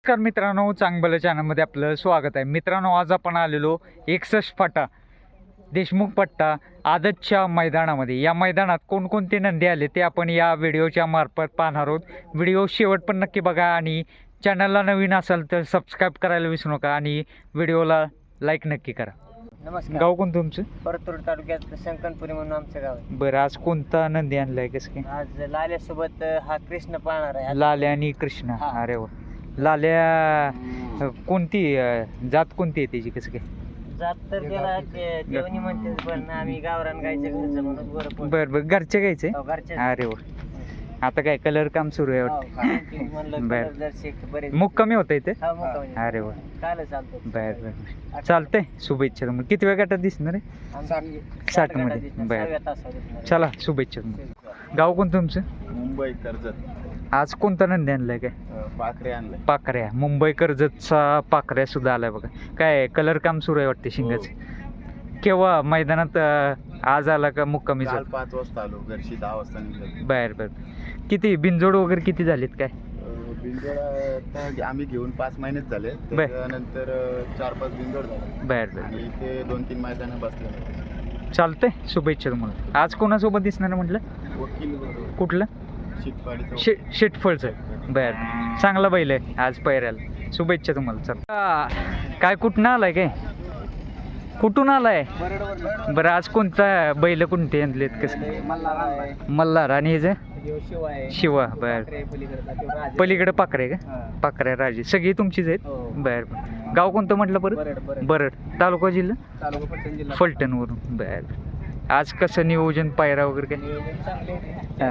नमस्कार मित्रांनो चांगलं चॅनलमध्ये आपलं स्वागत आहे. मित्रांनो आज आपण आलेलो एकसष्ट फाटा देशमुख पट्टा आदतच्या मैदानामध्ये. या मैदानात कोणकोणते नंदी आले ते आपण या व्हिडिओच्या मार्फत पाहणार आहोत. व्हिडिओ शेवट पण नक्की बघा आणि चॅनलला नवीन असाल तर सबस्क्राईब करायला विसरू नका आणि व्हिडिओला लाईक नक्की करा. नमस्कार. गाव कोण तुमचं? परतूर तालुक्यात शंकरपुरी म्हणून आमचं गाव आहे. बरं आज कोणता नंदी आणलाय कसं काय? आज लाल्यासोबत हा कृष्ण पाळणार आहे. लाल्या आणि कृष्णा. हा. अरे वा. लाल्या कोणती जात कोणती आहे त्याची कसं काय? जात तर त्याला ते- म्हणते पण आम्ही गावरान गायचं घरचं म्हणून बरं पडतं. बरं बरं घरचे घ्यायचे हो, घरचे अरे वा. आता काय कलर काम सुरू आहे हो, वाटतं? कारण की म्हणलं बर. कलर जर्सी बरेच. मुख कमी होत इथे हा, मुक्का म्हणजे. अरे वा. चालतो बर बर चालतंय. शुभेच्छा मग किती वेळ गटात दिसणार आहे? साठ. मध्ये. बर. चला शुभेच्छा गाव कोण तुमचं? मुंबई कर्जत. आज कोणता नंदी आणलाय काय? पाखरे आणलंय. पाकऱ्या मुंबई कर्जतचा पाकऱ्या सुद्धा आलाय बघा. काय कलर काम सुरू आहे वाटते शिंगाचे? केव्हा? मैदानात आज आला का मुक्कामी काल झाला पाच वाजता आलो घरची दहा वाजता निघालो. बर बर. किती बिनजोड वगैरे किती झालीत काय? आता आम्ही घेऊन पाच महिनेच झाले. बर. त्याच्यानंतर अं, चार पाच बिनजोड झाले. बर बर. आणि ते दोन तीन मैदानं बसले चालतंय. शुभेच्छा तुम्हाला. आज कोणासोबत दिसणार म्हटलं? वकील. कुठलं? शे शेटफळचं बर. चांगला बैल आहे आज पैऱ्याला. शुभेच्छा तुम्हाला चल आ, काय कुठनं आलाय काय? कुठून आलाय? बरं आज कोणता बैल कोणते आणलेत? कसं? मल्हार. आणि हे जे? शिवा. बर. पलीकडे पाकरे का? पाकऱ्या राजे. सगळी तुमचीच आहेत? हो. बर बर. गाव कोणतं म्हटलं परत? बरड तालुका जिल्हा? फलटणवरून. बर. बर. आज कसं नियोजन पायरा वगैरे काय?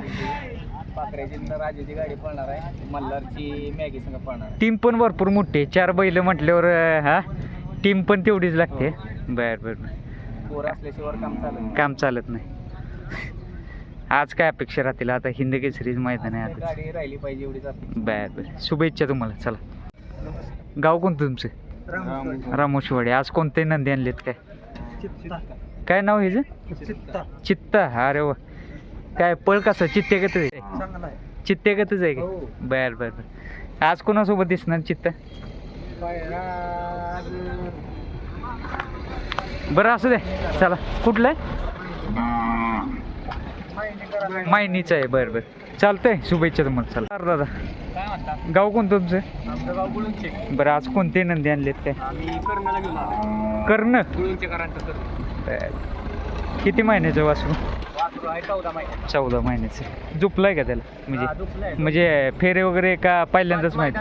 हा. राजाची गाडी पळणार आहे. मल्हारची मॅगी संग पळणार आहे. टीम पण भरपूर मोठी आहे. चार बैल म्हटल्यावर अं, हा? टीम पण तेवढीच लागते. बर बर बर. पोर असल्याशिवाय काम चालत नाही. काम चालत नाही. आज काय अपेक्षा राहतील? आता हिंद केसरीच मैदान आहे आता गाडी राहिली पाहिजे एवढीच अपेक्षा. बर बर. शुभेच्छा तुम्हाला. चला. गाव कोणतं तुमचं? रामोशवाडी. आज कोणते नंदी आणलेत काय? काय नाव हे जे? चित्ता. अरे वा. काय पळ कसं? चित्तेगतच आहे चांगला आहे. चित्तेगतच आहे का? हो. बर बर बर. आज कोणासोबत दिसणार चित्ता? पायरा आज बरं असू दे. चला. कुठलं? आहे मायनीचं आहे. बरं बरं. चालतंय. शुभेच्छा तुम्हाला. चला. अरे दादा. काय म्हणता? गाव कोणतं तुमचं? आमचं गाव गुळूंचे. बरं आज कोणते नंदी आणलेत काय? आम्ही कर्नाला घेऊन आलो कर्ण. गुळूंचेकरांचं कर्ण. बरं. किती महिन्याचं वासरू? चौदा महिने चौदा महिन्याचं. झोपलाय का त्याला? हा, म्हणजे. म्हणजे फेरे वगैरे का पहिल्यांदाच माहिती?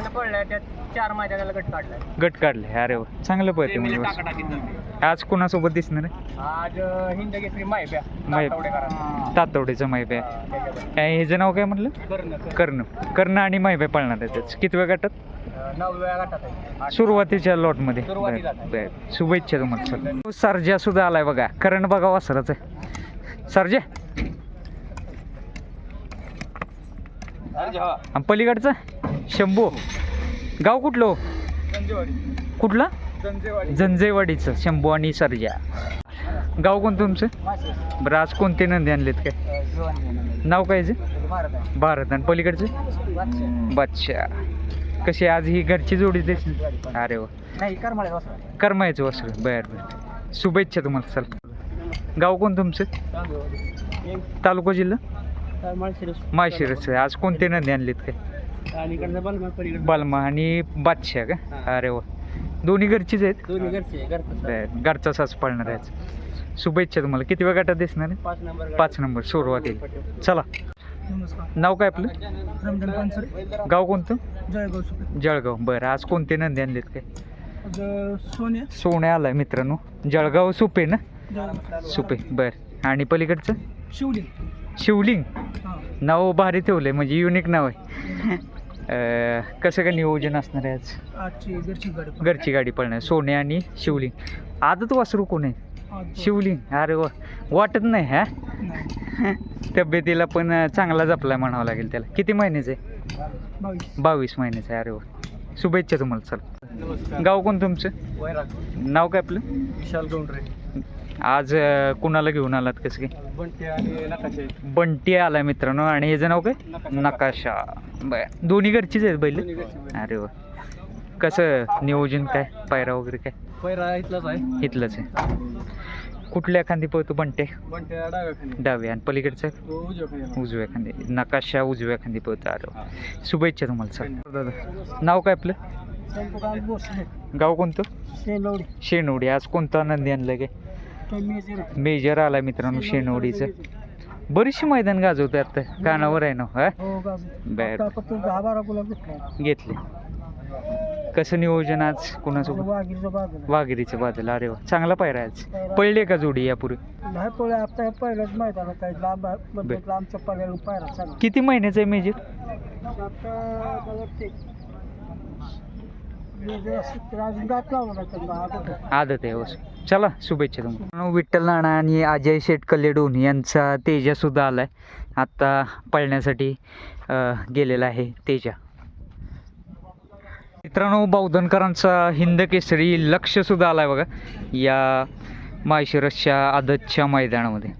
चार मैदानाला गट काढलाय. गट काढले. अरे वा. चांगलं पळते म्हणजे झाली. आज कोणासोबत दिसणार आज. तातवडीचं माहिती आहे ह्याचं नाव काय म्हटलं? कर्ण कर्ण. कर्ण. आणि माहिती पळणार आहे त्याच. किती वेळ गटात? नवव्या गटात आहे. आठ- सुरुवातीच्या लॉटमध्ये सुरुवातीला. बरं, बरं. शुभेच्छा तुम्हाला सर. सर्जा सुद्धा आलाय बघा. करण बघा वासराचं. सर्जा. आणि पलीकडचं? शंभू. गाव कुठलं हो? कुठलं? संजेवाडी जंजेवाडीचं. शंभू आणि सर्जा. गाव कोण तुमचं. बरं आज कोणते नंदी आणलेत काय. नाव काय याचं? भारत आणि पलीकडचं. बादशाह. कशी आज ही घरची जोडी दिसली. अरे वा. नाही करमाळे वासरा. करमायचं वस्त्र. बरं बरं. शुभेच्छा तुम्हाला. चल. गाव कोण तुमचं? तालुका जिल्हा. माळशिरस. आज कोणते नंदी आणलेत काय? आणि बलमा. बालमा आणि बादशाह का? हा. अरे वा. दोन्ही घरचीच आहेत? दोन्ही घरचे घरचं बरं, घरचा सास पाळणार आहे शुभेच्छा तुम्हाला. किती वेळ गटात दिसणार आहे? पाच नंबर पाच नंबर. सुरुवातीला चला. नमस्कार नाव काय आपलं? रमजान पानसरे. गाव कोणतं? जळगाव सुपे जळगाव. बरं आज कोणते नंदी आणलेत काय? आज सोन्या सोन्या आलाय मित्रांनो. जळगाव सुपे ना? सुपे. बरं. आणि पलीकडचं? शिवली शिवलिंग. नाव भारी ठेवलंय म्हणजे युनिक नाव आहे. अं, कसं काय नियोजन असणार आहे आज? आजची घरची गाडी घरची गाडी पळणार. सोन्या आणि शिवलिंग. आजच वासरू कोण आहे? शिवलिंग. अरे वा. वाटत नाही हा? तब्येतीला पण चांगला जपलाय म्हणावं लागेल त्याला. किती महिन्याचं आहे? बावीस बावीस महिन्याचं आहे अरे वा. शुभेच्छा तुम्हाला चल. गाव कोण तुमचं? वैराग नाव काय आपलं? विशाल गौंडरे. आज कुणाला घेऊन आलात कसं काय? बंटी आणि नकाशे बंटी आलाय मित्रांनो आणि ह्याचं नाव काय? नकाशा. बर. दोन्ही घरचीच आहेत बैल. अरे वा. कसं नियोजन काय? पायरा वगैरे काय? पैरा इथलाच आहे. इथलंच आहे. कुठल्या खांदी पळतो बंटे डाव्या डावे आणि पलीकडचं? उजव्या खांदी नकाशा उजव्या खांदी पळतो अरे शुभेच्छा तुम्हाला सर. दादा नाव काय आपलं? गाव कोणतं? शेनवडी आज कोणता नंदी आणलं काय? मेजर आला मित्रांनो शेनवडीचं बरीचशी मैदान गाजवते आता कानावर आहे ना हा? बर. घेतले. कसं नियोजन आज कोणासोबत? वाघिरीचं बाजूला अरे वा. चांगला पायरा आज. पडले का जोडी यापूर्वी? नाही पळे आता पहिलंच मैदान काय लांब बर. लांबच्या पल्याला पायरा किती महिन्याचं आहे मेजर? आता मला वाटते म्हणजे असं तर अजून गाठ लावलं नाही त्यांना. अगोदर आदत आहे बस चला शुभेच्छा तुम्हाला. विठ्ठल नाना आणि अजय शेट कल्लेडोन यांचा तेजा सुद्धा आलाय. आता पळण्यासाठी अं, गेलेला आहे तेजा. मित्रांनो बौद्धनकरांचा हिंद केसरी लक्षसुद्धा आला आहे बघा या माळशिरसच्या आदतच्या मैदानामध्ये.